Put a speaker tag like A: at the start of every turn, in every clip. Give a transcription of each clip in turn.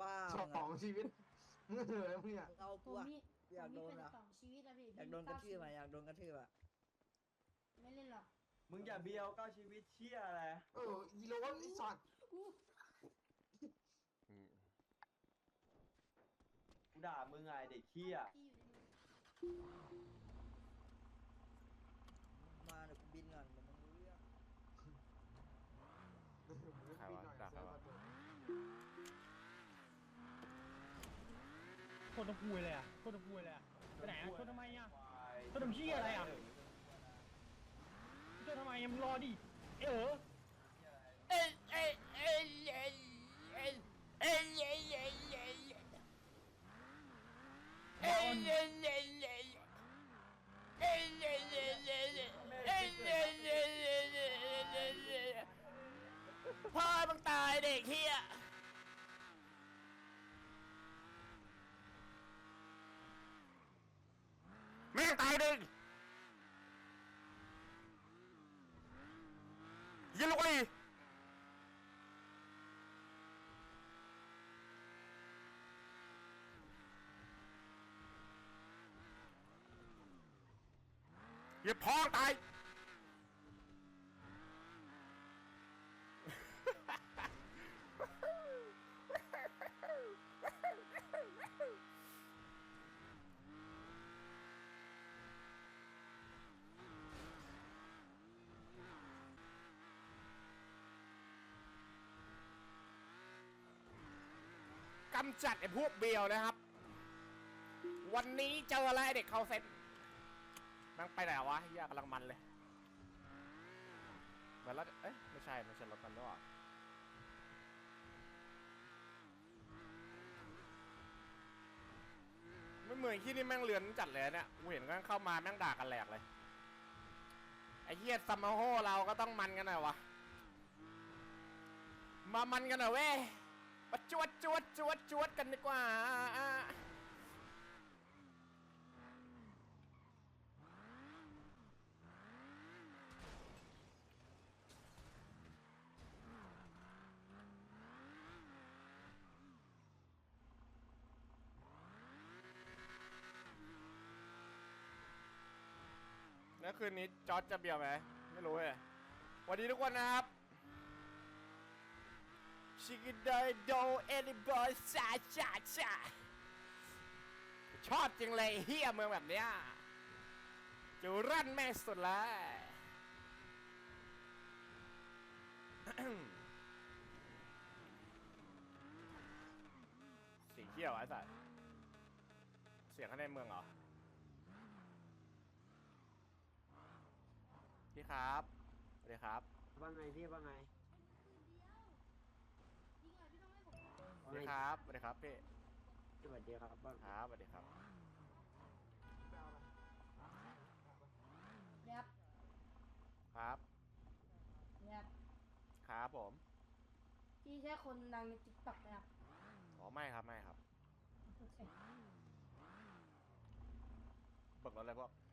A: ป้า
B: สองชีวิตเมื่อเจอแล้วเนี่ย
A: เอากู
C: ม
A: อะ
C: นี่
A: อยากโดนอะ
C: นะ
A: อยากโดนกระทืบอะอยากโดนกระทืบอะ
C: ไม่เล่นหรอก
D: มึงอย่าเบียวก้าชีวิตเชี่ยอะไร
B: เอออีโรนไอสัตว์
C: อู้
D: ด่ามึงไงเด็กเชี่ย
A: ตร
E: ตะพูยเลยอะโคตรตะพูยเลยอะไปไหนอะโคตรทำไมอะโคตรทำเชี่ยอะไรอะโคตรทำไมยังรอดิเอ๋อ
F: อย่า
E: พ้องตาย กำจัดไอ้พวกเบียวนะครับ วันนี้เจออะไรเด็กเขาเซ็ต แม่งไปไหนวะเฮียกำลังมันเลยเหมือนรถเอ๊ะไม่ใช่ไม่ใช่รถมันด้วยไม่เหมือนที่นี่แม่งเลือนจัดเลยเนี่ยกูเห็นกันเข้ามาแม่งด่ากันแหลกเลย ไอ้เฮียซัมมาโฮเราก็ต้องมันกันหน่อยวะ มามันกันหน่อยเว้ยมาจวดจวดจวดจวดกันดีกว่า คืนนี้จอร์จจะเบียร์ไหมไม่รู้เลยวัสดีทุกคนนะครับ ชิคกี้พายโดเอลิบอยซาชาชาชอบจริงเลยเฮียเมืองแบบเนี้ยจูรั่นแม่สุดเลยสีเขียวไอ้สัสเสียงข้างในเมืองเหรอ พี่ครับสวัสดีครับ
G: ว่าไงพี่ว่าไง
H: จริงเหรอพี่ต้องให้ผม
E: สวัสดีครับสวัสดีครับพี่
G: สวัสดีครับว่า
E: ครับสวัสดีครับ
H: แรป
E: ครับ
H: แรป
E: ครับผม
H: พี่ใช่คนดังในติ๊กต็อกไหมครับ
E: อ๋อไม่ครับไม่ครับ
H: โอเค
E: เบิกรถอะไรพวก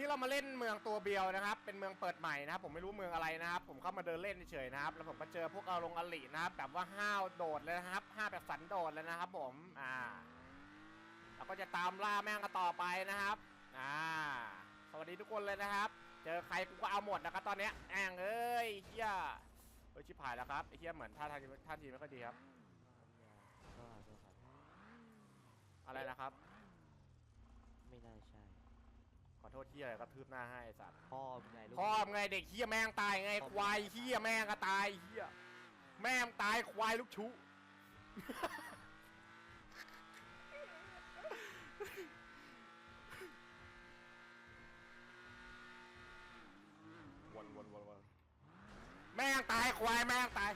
E: นี้เรามาเล่นเมืองตัวเบียวนะครับ เป็นเมืองเปิดใหม่นะครับ ผมไม่รู้เมืองอะไรนะครับ ผมเข้ามาเดินเล่นเฉยๆนะครับ แล้วผมก็เจอพวกเอาลงอลินะครับ แบบว่าห้าวโดดเลยนะครับ ห้าแบบสันโดดเลยนะครับ ผม อ่าเราก็จะตามล่าแม่งกันต่อไปนะครับ อ่า สวัสดีทุกคนเลยนะครับ เจอใครกูก็เอาหมดนะครับตอนเนี้ยแองเอ้ยเฮียเฮ้ยชิบหายแล้วครับเฮียเหมือนท่าทางท่าทีไม่ค่อยดีครับ
G: อะ
E: ไรนะครับ
G: ไม่น่าใช่
E: ขอ โทษเฮียกระทืบหน้าให้ไอ้สัตว์
G: พ่อเป็นไงลูก
E: พ่อมึงไงเด็กเฮียแม่งตายไงควายเฮียแม่งก็ตายเฮียแม่งตายควายลูกชุ วนวนวนวนแม่งตายควายแม่งตาย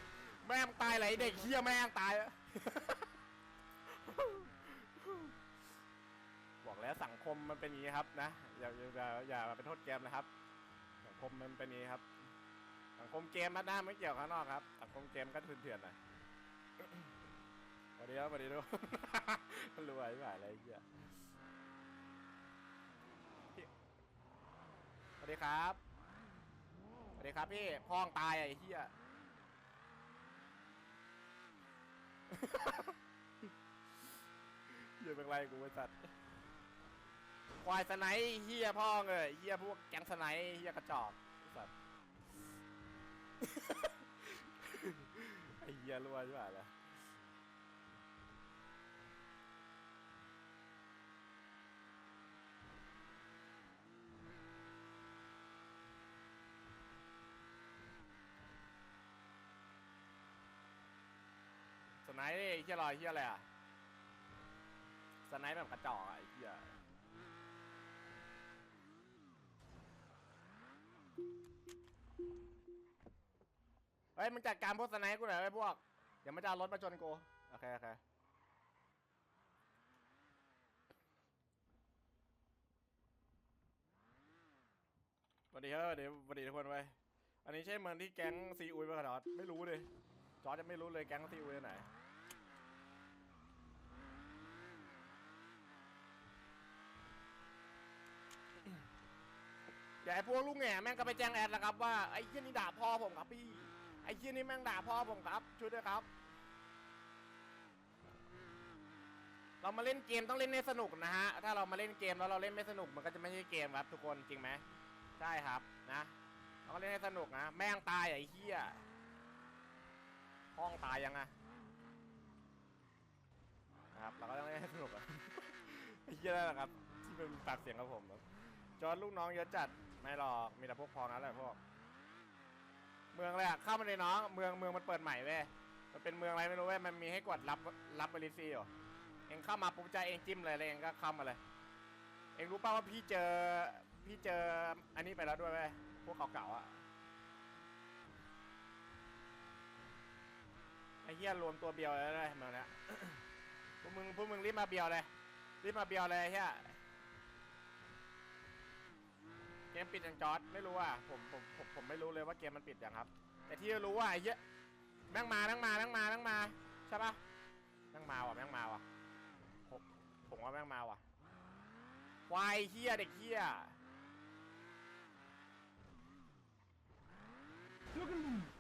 E: แม่งตายไหลเด็กเฮียแม่งตายอะ คมมันเป็นอย่างนี้ครับนะอย่าอย่าอย่าไปโทษเกมนะครับสังคมมันเป็นอย่างนี้ครับสังคมเกมมาหน้าไม่เกี่ยวข้างนอกครับสังคมเกมก็เถื่อนๆหน่อยสวัสดีครับสวัสดีทุกครวยหายอะไรเงี้ยสวัสดีครับสวัสดีครับพี่พ้องตายไอ้เหี้ยเยอะยเป็นไรกูไม่จัด ควายสไนเฮียพ่อเงยเฮียพวกแก๊งสไนเฮียกระจอกสัตว์ไอเฮียรวยใช่ป่ะล่ะสไนเฮียลอยเฮียอะไรอะสไนแบบกระจอกอะไอเฮีย เฮ้ยมันจัดการพวกสไนค์กูหน่อยไอ้พวก เดี๋ยวมันจะเอารถมาชนกู โอเคโอเคสวัสดีครับสวัสดีสวัสดีทุกคนไว้อันนี้ใช่เมืองที่แก๊งซีอุยไปขนาดไม่รู้เลยจอจะไม่รู้เลยแก๊งซีอุยไหนเดี๋ยวไอพวกลูกแง่แม่งก็ไปแจ้งแอดแล้วครับว่าไอ้เหี้ยนี่ด่าพ่อผมครับพี่ ไอ้เคียนี่แม่งด่าพ่อผมครับช่วยด้วยครับ เรามาเล่นเกมต้องเล่นให้สนุกนะฮะ ถ้าเรามาเล่นเกมแล้วเราเล่นไม่สนุกมันก็จะไม่ใช่เกมครับ ทุกคนจริงไหมใช่ครับนะเราก็เล่นให้สนุกนะแม่งตายไอ้เคียห้องตายยังอะนะครับเราก็ต้องเล่นให้สนุกไอ้เคียนั่นแหละครับที่เป็นปากเสียงกับผมครับจอดลูกน้องเยอะจัดไม่หรอกมีแต่พวกพองนั่นแหละพวก เมืองเลยอะเข้ามาเลยน้องเมืองเมืองมันเปิดใหม่เว้ยมันเป็นเมืองอะไรไม่รู้เว้ยมันมีให้กดรับรับบริซีอยู่เองเข้ามาปุ๊บใจเองจิ้มเลยเลยเองก็เข้ามาเลย เองรู้ป่าว่าพี่เจอพี่เจออันนี้ไปแล้วด้วยเว้ยพวกเก่าๆอะไอ้เฮี้ยรวมตัวเบียวเลยเลยเมืองเนี้ยพวกมึงพวกมึงรีบมาเบียวเลยรีบมาเบียวเลยเฮีย เกมปิดยังจอดไม่รู้อะผมผมผมผมไม่รู้เลยว่าเกมมันปิดยังครับ แต่ที่รู้ว่าไอ้เยอะแม่งมาแม่งมาแม่งมาแม่งมาใช่ปะแม่งมาว่ะแม่งมาว่ะผมผมว่าแม่งมาว่ะควายเหี้ยเด็กเหี้ย Look at me.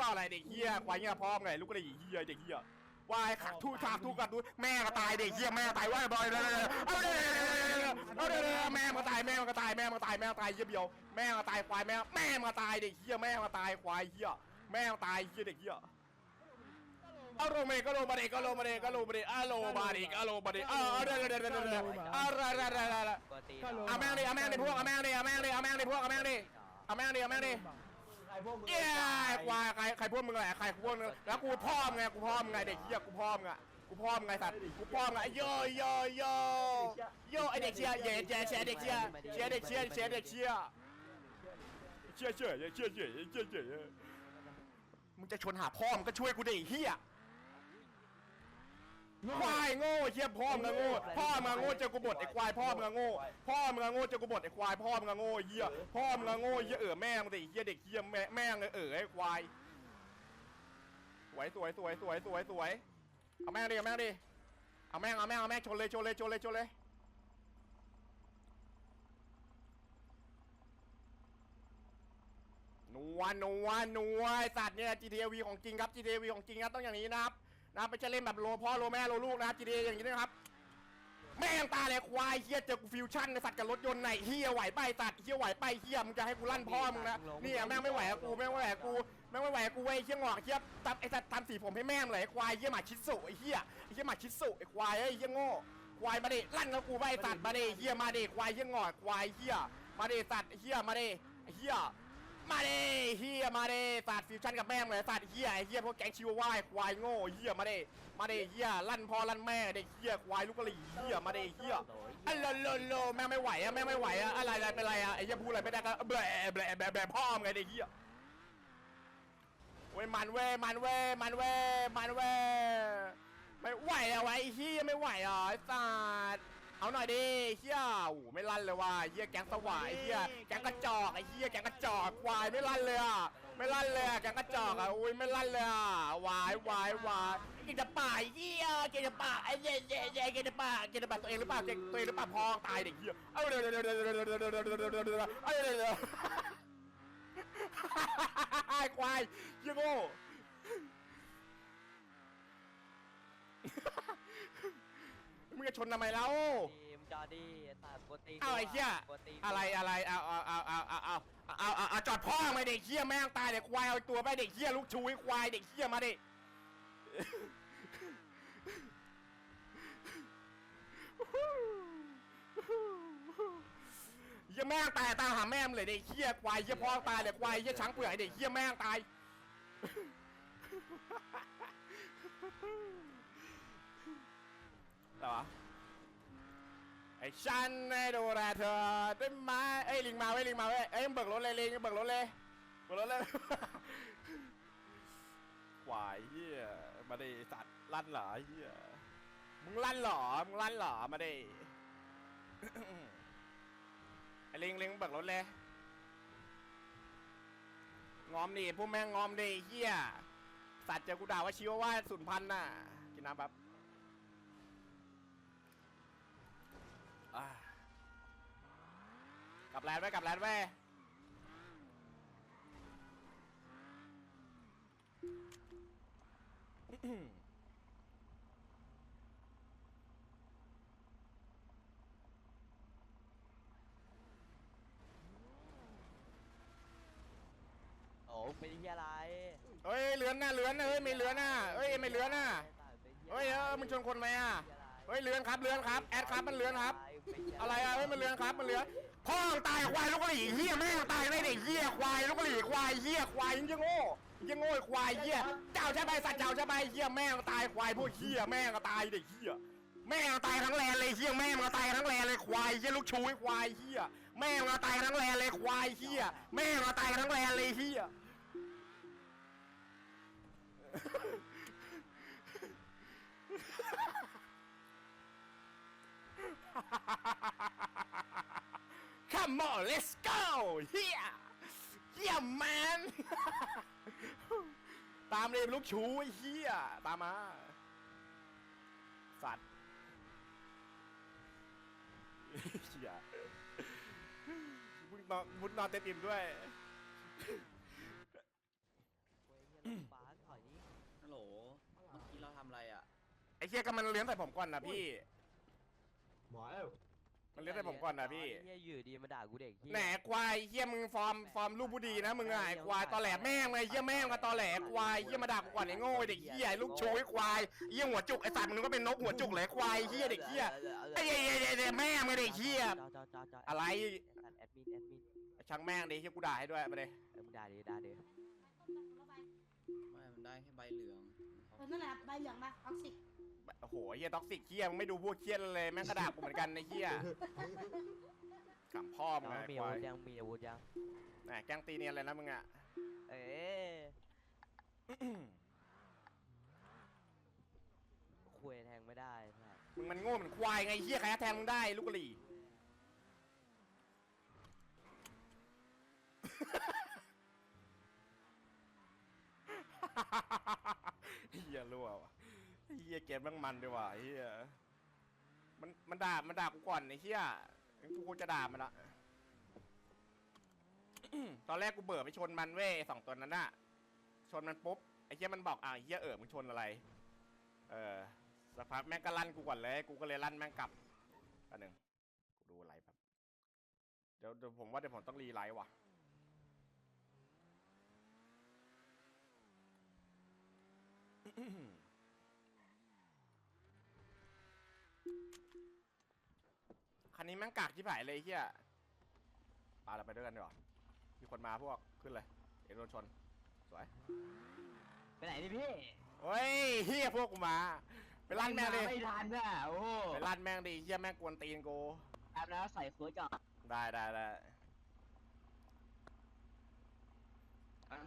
E: ต่ออะไรเด็กเฮียควายเงี้ยพ่อไงลูกก็ได้เฮียเด็กเฮียวายขักทุกขักทุกขักทุกแม่ก็ตายเด็กเฮียแม่ตายว่าบอยเลยเอาเลยเอาเลยแม่มาตายแม่มาตายแม่มาตายแม่ตายเฮียเบียวแม่มาตายควายแม่แม่มาตายเด็กเฮียแม่มาตายควายเฮียแม่ตายเฮียเด็กเฮียอารมณ์ก็ลมาเด็กก็ลมาเด็กก็ลมาเด็กอารมณ์มาเด็กอารมณ์มาเด็กอ่าเดี๋ยวเดี๋ยวเดี๋ยวเดี๋ยวเดี๋ยวอะไรอะไรอะไร
G: ปกติ
E: เอาแม่งดิเอาแม่งดิพวกเอาแม่งดิเอาแม่งดิเอาแม่งดิพวกเอาแม่งดิเอาแม่งดิเอาแม่งดิ
D: พวกมึง
E: เย้ควายใครใครพวกมึงแหละใครพวกมึงแล้วกูพ่อมไงกูพ่อมไงเด็กเหี้ยกูพ่อมไงกูพ่อมไงสัตว์กูพ่อมไงโยโยโยโยไอเด็กเชี่ยเย่เย่เชี่ยเด็กเชี่ยเชี่ยเด็กเชี่ยเชี่ยเด็กเชี่ยเชี่ยเชี่ยเชี่ยเชี่ยเชี่ยเชี่ยมึงจะชนหาพ่อมึงก็ช่วยกูดิเหี้ย ควายโง่เฮียพ่อมึงอะโง่พ่อมึงอะโง่เจอกูบดไอ้ควายพ่อมึงอะโง่พ่อมึงอะโง่เจอกูบดไอ้ควายพ่อมึงอะโง่เฮียพ่อมึงอะโง่เฮียเออแม่มึงแต่เฮียเด็กเฮียแม่แม่งเออไอ้ควายสวยสวยสวยสวยสวยสวยเอาแม่งดิเอาแม่งดิเอาแม่งเอาแม่งเอาแม่งชนเลยชนเลยชนเลยชนเลยนัวนัวนัวไอ้สัตว์เนี่ย GTA V ของจริงครับ GTA V ของจริงครับต้องอย่างนี้นะครับ นะไม่ใช่เล่นแบบโลพ่อโลแม่โลลูกนะครับ GTA อย่างนี้นะครับแม่งตาเลยควายเฮียเจอกูฟิวชั่นในสัตว์กับรถยนต์ไหนเฮียไหวไปสัตว์เฮียไหวไปเฮียมึงจะให้กูลั่นพ่อมึงนะนี่แม่งไม่ไหวกูแม่งไม่ไหวกูแม่งไม่ไหวกูเว้ยเฮียงอกเฮียตัดไอ้สัตว์ทำสีผมให้แม่งเลยควายเฮียหมาชิสุไอ้เฮียไอ้เฮียหมาชิสุไอ้ควายไอ้เฮียโง่ควายมาดิลั่นกับกูไปสัตว์มาดิเฮียมาดิควายเฮียงอกควายเฮียมาดิสัตว์เฮียมาดิเฮีย มาเดิเฮียมาเดิสัตว์ฟิวชั่นกับแม่งเลยสัตว์เฮียไอเฮียพวกแก๊งชิววายควายโง่เฮียมาเดิมาเดิเฮียลั่นพ่อลั่นแม่เด็กเฮียควายลูกกะหรี่เฮียมาเดิเฮียอัลโลโลโลแม่งไม่ไหวอะแม่งไม่ไหวอะอะไรอะไรเป็นไรอะไอ้เหี้ยพูดอะไรไม่ได้ก็แบะแบะแบะแบะพ่อมไงเด็กเหี้ยเว้ยมันเว้ยมันเว้ยมันเว้ยมันเว้ยไม่ไหวอะวะไอ้เหี้ยไม่ไหวอะไอ้สัส เอาหน่อยดิเหี้ยโอ้ไม่ลั่นเลยว่ะเหี้ยแก๊งสวายเหี้ยแก๊งกระจอกไอ้เหี้ยแก๊งกระจอกควายไม่ลั่นเลยอะไม่ลั่นเลยอะแก๊งกระจอกอะอุ้ยไม่ลั่นเลยอะวายวายวายเกจะป่าเหี้ยกินจะป่าไอ้เหี้ยเหี้ยเหี้ยกินจะป่าเกจะป่าตัวเองหรือเปล่าตัวเองหรือเปล่าพองตายเด็กเหี้ยเอาเดี๋ยวเดี๋ยวเดี๋ยวเดี๋ยวเดี๋ยวเดี๋ยวเดี๋ยวเดี๋ยวเดี๋ยวเดี๋ยวเดี๋ยวเอาเดี๋ยวเดี๋ยวไอ้ควายเหี้ยโง่ มึงจะชนทำไมแล้ว
G: ทีมจอดีตัดโปรตีน
E: เอาไอ้เหี้ย
G: โปรตีน
E: อะไรอะไรเอาเอาเอาเอาเอาเอาเอาเอาเอาจอดพ่อมาเด็กเหี้ยแม่งตายเด็กควายเอาตัวไปเด็กเหี้ยลูกชูไอ้ควายเด็กเหี้ยมาดิเหี้ยแม่งตายตามหาแม่มงเลยเด็กเหี้ยควายเหี้ยพ่อตายเลยควายเหี้ยช้างเปลือกไอ้เด็กเหี้ยแม่งตาย อะไรวะไอ้ฉันให้ดูแลเธอได้ไหมเอ้ลิงมาเว้ลิงมาเว้ยเอ้ยมึงเบิกรถเลยลิงเบิกรถเลยเบิกรถเลย ควายเฮียมาดิสัตว์ลั่นเหรอเฮียมึงลั่นเหรอมึงลั่นเหรอมาดิ ไอ้ลิงลิงเบิกรถเลยงอมดิพวกแม่งงอมดิเฮียสัตว์เจอกูด่าว่าชิวว่าสุนพันธ์น่ะกินน้ำแป๊บ อะก ลับแลนด์ไว้กลับแลนด์ไว้
G: โอ้เป็นที่อะไร
E: เฮ้ยเลือนน่ะเลือนน่ะเฮ้ยไม่เลือนน่ะเฮ้ยไม่เลือนน่ะเฮ้ยเออมึงชนคนไหมอะเฮ้ยเลือนครับเลือนครับแอดครับมันเลือนครับ อะไรอะเฮ้ยมันเลือนครับมันเลือน พ่อตายควายลูกกะหรี่เหี้ยแม่งตายไม่ได้เหี้ยควายลูกกะหรี่ควายเหี้ยควายยังโง่ยังโง่ไอ้ควายเหี้ยเจ้าใช่ไหมสัตว์เจ้าใช่ไหมเหี้ยแม่งตายควายพวกเหี้ยแม่งก็ตายเด็กเหี้ยแม่งตายทั้งแลนเลยเหี้ยแม่งก็ตายทั้งแลนเลยควายเหี้ยลูกชูไอควายเหี้ยแม่งก็ตายทั้งแลนเลยควายเหี้ยแม่งก็ตายทั้งแลนเลยเหี้ย Come on, let's go! Yeah! Yeah, man! ตามเลยลูกชูไอ้เหี้ยตามมา สัตว์เหี้ยมุดนอนมุดนอนเต็มอิ่มด้วย
G: ฟ้าถอยนี้
I: ฮัลโหล เมื่อกี้เราทำอะไรอะ
E: ไอ้เหี้ยก็มันเลี้ยงใส่ผมก่อนนะพี่
B: หมอแล้ว
E: มันเลี้ยงใส่ผมก่อนนะพี่
G: เฮียอยู่ดีมาด่ากูเด็กเหี้ย
E: แหนควายเฮียมึงฟอร์มฟอร์มลูกผู้ดีนะมึงอะไอ้ควายตอแหลแม่งเลยเฮียแม่งมาตอแหลควายเฮียมาด่ากูก่อนไอ้โง่ไอ้เด็กเฮียไอ้ลูกชูไอ้ควายเฮียหัวจุกไอ้สัตว์มึงนึกว่าเป็นนกหัวจุกเลยควายเฮียเด็กเฮียไอ้เหี้ยเหี้ยเหี้ยแม่งไม่เด็กเฮีย
G: จอจอจอจอ
E: อะไร
G: แอดมินแอดมิน
E: ช่างแม่งดิเฮียกูด่าให้ด้วยมาเลย
G: เออมึงด่าดิด่าดิ
I: ไม่ มันได้แค่ใบเหลือง
H: เออนั่นแหละใบเหลืองมาท็อกซิก
E: โอ้โหเฮียท็อกซิกเฮียมึงไม่ดูพวกเฮียเลยแม่งกระดาบกูเหมือนกันไอ้เฮียขำพ่อมึง
G: น้อง
E: ไง
G: มี
E: ค
G: อา
E: วา
G: วุ
E: ย
G: ธยังมีอาวุธยัง
E: แหมแกล้งตีเนียนเลยนะมึงอะ
G: เอ๊ะคุยคุยแทงไม่ได้ใช่
E: มึงมันโง่เหมือนควายไงเฮียใครจะแทงมึงได้ลูกกะหรี่ เฮียรั่วว่ะ เฮียเกมแม่งมันดีว่ะเฮียมันมันด่ามันด่ากูก่อนไอ้เฮียงั้นกูคงจะด่ามันละ ตอนแรกกูเบิดไปชนมันเว้ยสองตัวนั้นน่ะ ชนมันปุ๊บไอ้เฮียมันบอกอะไอ้เฮียเออมึงชนอะไร เออสักพักแม่งก็ลั่นกูก่อนเลย กูก็เลยลั่นแม่งกลับอันหนึ่งกูดูไลฟ์แบบเดี๋ยวเดี๋ยวผมว่าเดี๋ยวผมต้องรีไลฟ์ว่ะ คันนี้แม่งกากที่ผายเลยไอ้เฮียปาเราไปด้วยกันดีกว่ามีคนมาพวกขึ้นเลย เอกโดนชน สวย
G: ไปไหนดิพี่
E: เฮ้ยเฮียพวกกูมา ไปลั่นแม่งดิ
G: ไม่ทันอะโอ้โห
E: ไปลั่นแม่งดิเฮียแม่งกวนตีนกู
G: แป๊บนะใส่เฟิร์สก่อน
E: ได้ได้ได้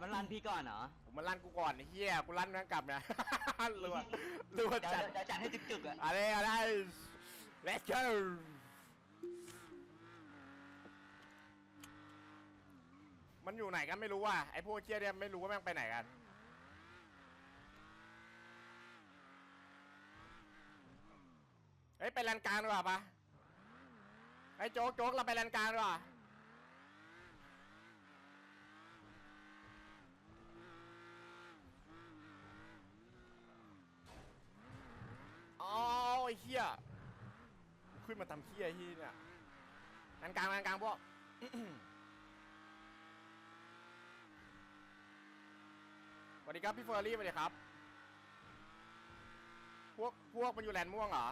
G: มันรันพี่ก่อนเหรอ
E: ผมมาลั่นกูก่อนไอ้เฮียกูลั่นแม่งกลับเนี่ยรัวรัว
G: เดี๋ยว
E: จัด
G: เดี๋ยวจัดให้จึกๆอะ
E: อะไรอะไร let's go มันอยู่ไหนกันไม่รู้ว่ะไอ้พวกเชี่ยเนี่ยไม่รู้ว่าแม่งไปไหนกันเฮ้ยไปแลนกลางดีกว่าปะไอ้โจ๊กโจ๊กเราไปแลนกลางดีกว่าอ๋อไอ้เหี้ยขึ้นมาทำเหี้ยที่เนี่ยแลนกลางแลนกลางพวก วัสดีครับพี่เฟอร์รี่สวัสดีครับ พวกพวกมันอยู่แลนด์ม่วงเหรอ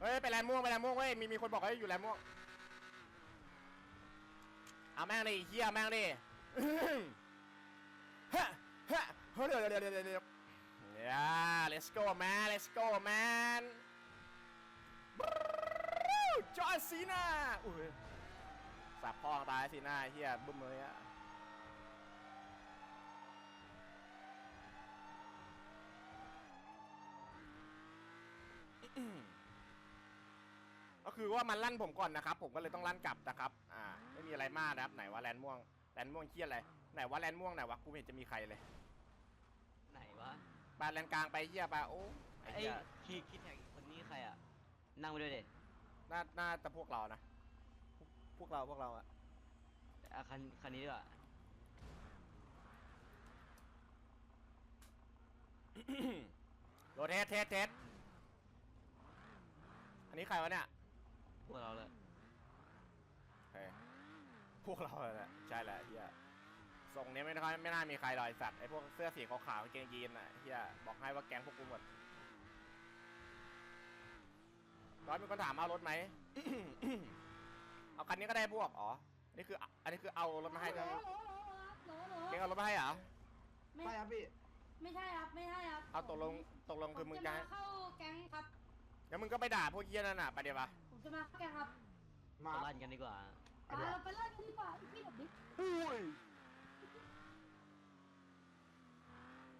E: เฮ้ยไปแลนด์ม่วงไปแลนด์ม่วงเว้ยมีมีคนบอกให้อยู่แลนด์ม่วงเอาแม่งดิเฮียแม่งดิฮะฮะเฮ้ยเดี๋ยวเดี๋ยวเดี๋ยวเดี๋ยวเดี๋ยว yeah let's go man let's go man จอร์ซีนาอุ้ยสับพองตายซีนาเฮียบึ้มเลยอะ ก็คือว่ามันลั่นผมก่อนนะครับ ผมก็เลยต้องลั่นกลับนะครับ อ่า ไม่มีอะไรมากนะครับไหนว่าแลนด์ม่วงแลนด์ม่วงเครียดอะไรไหนว่าแลนด์ม่วงไหนวะกูไม่เห็นจะมีใครเลย
G: ไหนวะ
E: ไปแลนด์กลางไปเฮียไปโอ้ไอ้
G: ไอ้
E: เฮีย
G: คีคิดแท็กคนนี้ใครอะนั่งไปด้วยเด็
E: น่าน่าจะพวกเรานะพวกเราพวกเราอะ
G: อะคันคันนี้ดีกว่า
E: โรเทสเทสเทส อันนี้ใครวะเนี่ย
G: พวกเราเลย
E: เฮ้ยพวกเราแหละใช่แหละเฮียทรงนี้ไม่ค่อยไม่น่ามีใครหรอกไอสัตว์ไอพวกเสื้อสีขาวๆกางเกงยีนอะเฮียบอกให้ว่าแก๊งพวกกูหมดร้อยมีคนถามเอารถไหม เอาคันนี้ก็ได้พวกอ๋อนี่คืออันนี้คือเอารถมาให้
H: โหล
E: ทั้ง
H: โหลโหลครับโหลโหล
E: เก่งเอารถมาให้เหรอ
H: ไม่
B: ไม่ครับพี่
H: ไม่ใช่ครับ ไม่ใช่ครับ
E: เอาตกลงตกลงคือมึง
H: ผ
E: จะ
H: จะมาเข้าแก๊งครับ
E: แล้วมึงก็ไปด่าพวกเยี่ยนั่นน่ะไปเดี๋ยวปะ
H: ผมจะมาเข้าแก๊งครับ
B: มา
G: มาลั่นกันดีกว่า
H: ไปเราไปเล่นกันดีกว่าพี่แบบนี้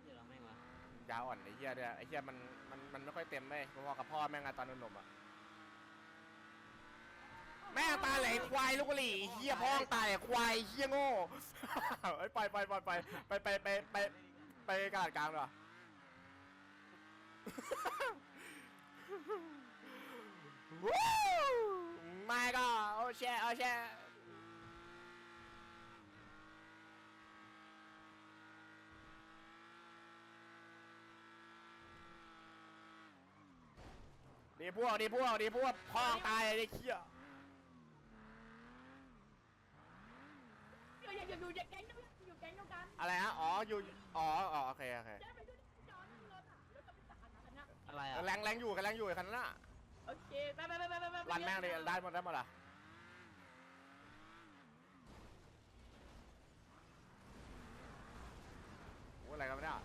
G: เดี๋ยวเราแม่งวะ
E: ยาวอ่อนไอ้เหี้ยเนี่ยไอ้เหี้ยมันมันมันไม่ค่อยเต็มเลยพอๆกับพ่อแม่งอะตอนหนุ่มๆอะแม่งตาไหลควายลูกกะหรี่เหี้ยพ่อตาไหลควายเหี้ยโง่เอ้ยไปไปไปไปไปไปไปไปไปกระดาษกลางดีกว่า วู้ไม่ก็โอแช่โอแช่ดีพวกดีพวกดีพวกพ่อตายไอ้เหี้ย
H: อย่อย่าอย่าอยู่แก๊งอยู่แก๊งเดียวกัน
E: อะไรฮะอ๋ออยู่อ๋ออ๋อโอเคโอเค
H: อะไร
E: เอ
G: อะ
E: อแรงแรงอยู่กันแรงอยู่ไอ้คันนั้นน่ะ
H: โอเคไปไปไปไปไปไป
E: รันแม่งเลยได้หมดได้หมดอะโอ้อะไรกันวะเนี่ย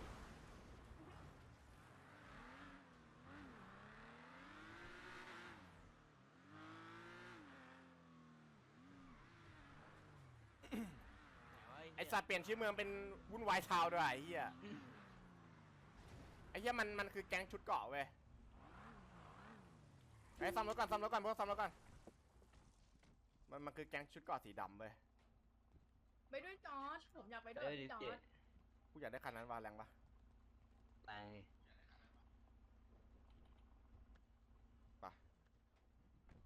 E: ไอสัตว์เปลี่ยนชื่อเมืองเป็นวุ่นวายชาวด้วยไอ้เหี้ยไอ้ เหี้ยมันมันคือแก๊งชุดเกราะเว้ยไอ้ยซ่อมรถก่อนซ่อมรถก่อนพวกซ่อมรถก่อนมันมันคือแก๊งชุดเกราะสีดำเว้ย
H: ไปด้วยจอร์ดผมอยากไปด้วย
G: เอ้ยดิ
H: จอ
G: เจ๊
H: ร์ด
E: กูอยากได้คันนั้นวาแรงปะ
G: ไป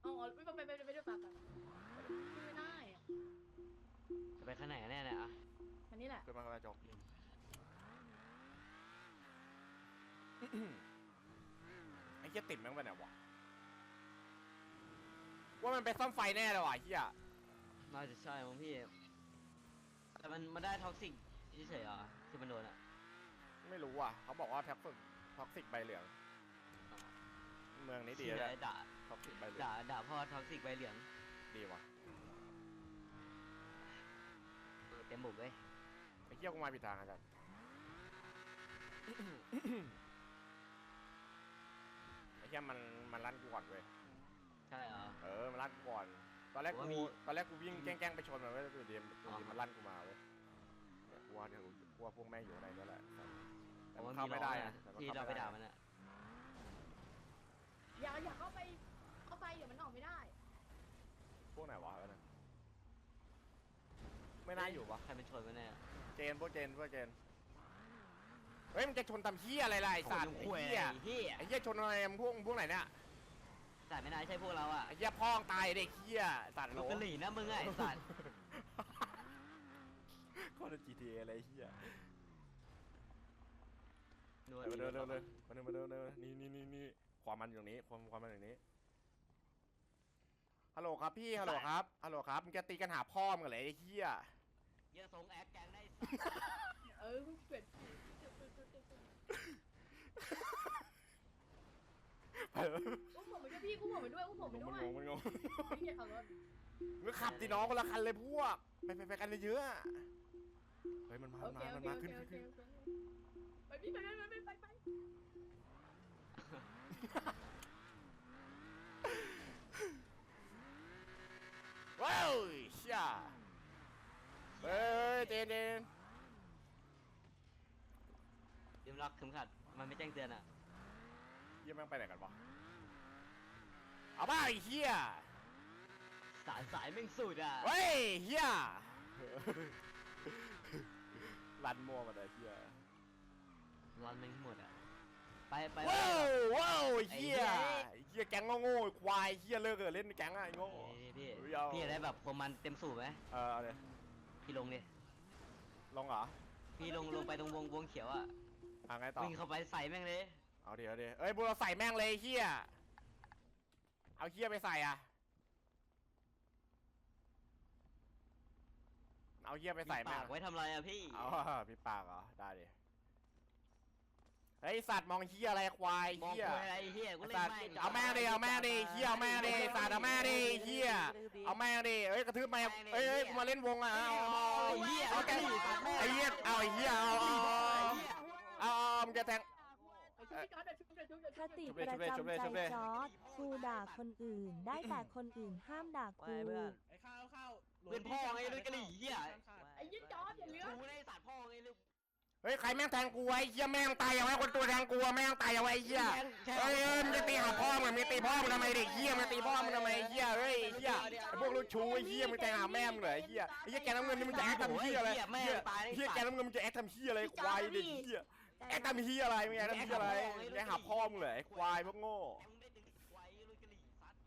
H: อ๋อไปไปไปไปไปด้วยป่ะไม่ได้อะ
G: จะไปข้างไหนกันแน่เนี่ยอะ
H: อันนี้แหละ
E: ขึ้นมาขึ้นมาจก ไอ้เหี้ยติดแม่งไปไหนวะ ว่ามันไปซ่อมไฟแน่เลยว่ะไอ้เหี้ย
G: น่าจะใช่มั้งพี่ แต่มันมันได้ท็อกซิกเฉยๆเหรอที่มันโดนอะ
E: ไม่รู้ว่ะ เขาบอกว่าแท็กซิกท็อกซิกใบเหลือง เมืองนี้ดี
G: ที่
E: แล้ว
G: ไหนด่า
E: ท็อกซิกใบเหลือง
G: ด่าด่าพ่อท็อกซิกใบเหลือง
E: ดีว่ะ
G: เต็มบุกเลย
E: ไอ้เหี้ยกูมาผิดทางอาจารย์ ไอ้เหี้ยมันมันลั่นกูก่อนเว้ย
G: ใช่เหรอ
E: เออมันลั่นกูก่อนตอนแรก
G: ผมว่า
E: กู
G: มี
E: ตอนแรกกูวิ่งแกล้งๆไปชนมันไว้แล้วอยู่ดีอยู่
G: อ๋อ
E: ดีมันลั่นกูมาเว้ยเนี่ยกูว่าเดี๋ยวกูว่าพวกแม่งอยู่ข้างในนั่นแหละแต่
G: ผม
E: มัน
G: ว่า
E: เข้า
G: มี
E: ไม่
G: ล้อ
E: ได้
G: นะ
E: อะแต่มัน
G: ที่
E: เข้
G: เราไป
E: ม่
G: ด่ามันอะ
H: อย่าอย่าเข้าไปเข้าไปเดี๋ยวมันออกไม่ได้
E: พวกไหนวะแล้วนะไม่น่าอยู่ปะ
G: ใครเป็นชนมันแน่
E: เจนพวกเจนพวกเจน เฮ้ยมันจะชนตำเหี้ยอะไรล่ะไอ้สัตว์ไอ้
G: โอ้ย
E: เหี้ย
G: เฮีย
E: ไอ้เหี้ยชนอะไรมึงพวกมึงพวกไหนเนี่ย
G: แต่ไม่น่าใช่พวกเราอะ
E: ไอ้เหี้ยพ่องตายเด็กเหี้ยสัตว์โหล
G: ลูกกะหรี่นะมึงอะไอ้สัตว์
E: โคตร GTA อะไรเหี้ย
G: นัว
E: เร็ว
G: ดี
E: เร็วเร็วเร็วมาเร็วมาเร็วเร็วนี่นี่นี่นี่ความมันอยู่ตรงนี้ความความมันอยู่ตรงนี้ฮัลโหลครับพี่ฮัลโหลครับฮัลโหลครับมึงจะตีกันหาพ่อมึงเหรอไอ้เหี้ย
G: เยอะทรงแอคแกงได้
H: เออเปลี่ยน
E: เออ
H: อุ้มผมไปด้วยพี่อุ้มผมไปด้วยอุ้มผมไป
E: มัน
H: ด้วย
E: งงมันงง
H: พี่อย่าขับรถ
E: มึงขับตีน้องคนละคันเลยพวก ไปไปไปกันเยอะๆเฮ้ยมันมา
H: โอ
E: มัน
H: เค
E: มา
H: โอ
E: มัน
H: เค
E: มา
H: โอ
E: ขึ้น
H: เค
E: ขึ้น
H: โอเค
E: ขึ้น
H: ไปพี่ไปไปไปไปไป
E: ว้าวเชี่ยเฮ้ยเจนเจน
G: ลื มล็อกเข็มขัด มันไม่แจ้งเตือนอะ
E: เหี้ยแม่งไปไหนกันวะเอาบ้าไอ้เหี้ย
G: สายสายแม่งสุดอะ
E: เฮ้ยเหี้ยรันมัวมาเลยเหี้ย
G: ร้อนแม่งหมดอะไปไป
E: ว้าวว้าว
G: ไอ้
E: เฮี
G: เหี้
E: ย
G: ย
E: เฮียแก๊งโง่ๆไอ้ควายเฮียเลิกเถอะเล่นแก๊งอะไอ้โง่
G: นี่พี่
E: เฮ้ยเอา
G: พี่อยากได้แบบความมันเต็มสูบไหม
E: เออเอาเลย
G: พี่ลงดิ
E: ลงเหรอ
G: พี่ลงลงไปตรงวงวงเขียวอะ
E: อะไงต่อ
G: วิ่งเข้าไปใส่แม่งเลย
E: เอาดิเอาดิเอ้ยบุเราใส่แม่งเลยไอ้เฮียเอาเฮียไปใส่อะ เอาเฮียไปใส่
G: มี
E: แม่
G: ปางกไว้ทำอะไรอะพี่
E: เอาพี่ปากเหรอ ได้ดิเฮ้ยสัตว์มองเฮียอะไรควาย
G: มอง
E: เฮีย
G: คุยอะไรเฮียกูเล่น
E: สัตว์
G: ไม่
E: เอาแม่งดิเอาแม่งดิเฮียเอาแม่งดิสัตว์เอาแม่งดิเฮียเอาแม่งดิเอ้ยกระทืบมาเอ้ยเอ้ยกูมาเล่นวงอะเอาเอาเอา
G: ไอ้เฮีย
E: เอาแก
G: ดิสัตว์แม่ง
E: ไอ้เหี้ยเอาไอ้เหี้ยเอาเอาเอา เอาเอามึงจะแทง
J: คติประจำใจจอร์ดกูด่าคนอื่น ได้แต่คนอื่นห้ามด่ากู
D: เพื่อน
K: ไอ้ข้าวข้าว
G: เพื่อนพ่อไงเลูกะหรี่เฮีย
H: ไอ้ยี่จอร์ดอย่าเลื้อน
G: กูได้สัตว์พ่อไงลูก
E: เฮ้ยใครแม่งแทงกูไว้เหี้ยแม่งตายเอาไว้คนตัวแทงกูอะแม่งตายเอาไว้เหี้ยเฮ้ยเอ้ยมึงจะตีหาพ่อมึงมึงจะตีพ่อมึงทำไมเด็กเหี้ยมึงตีพ่อมึงทำไมเหี้ยเฮ้ยเหี้ยไอ้พวกลูกชูไอ้เหี้ยมึงแทงหาแม่มึงเหรอไอ้เหี้ยไอ้เหี้ยแกน้ำเงินนี่มึงจะแอคทำเหี้ยอะไรเหี้ย
G: ตายได้
E: เหี้ยแกน้ำเงินมึงจะแอคทำเหี้ยอะไรควายเด็กเหี้ย แอคทำเหี้ยอะไรมึงแอคทำเหี้ยอะไรมึงแอคหาพ่อมึงเหรอไอ้ควายพวกโง่
G: มึงได้ดึงไว้ลูกกะหรี่สัตว์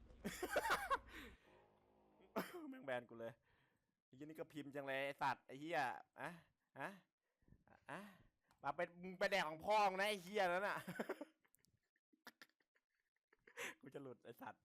E: แม่งแบนกูเลยไอ้เหี้ยนี่ก็พิมพ์จังเลยไอ้สัตว์ไอ้เหี้ยอะฮะอะมาเป็นมึงไปแดกของพ่อมึงนะไอ้เหี้ยนั้นน่ะกูจะหลุดไอ้สัตว์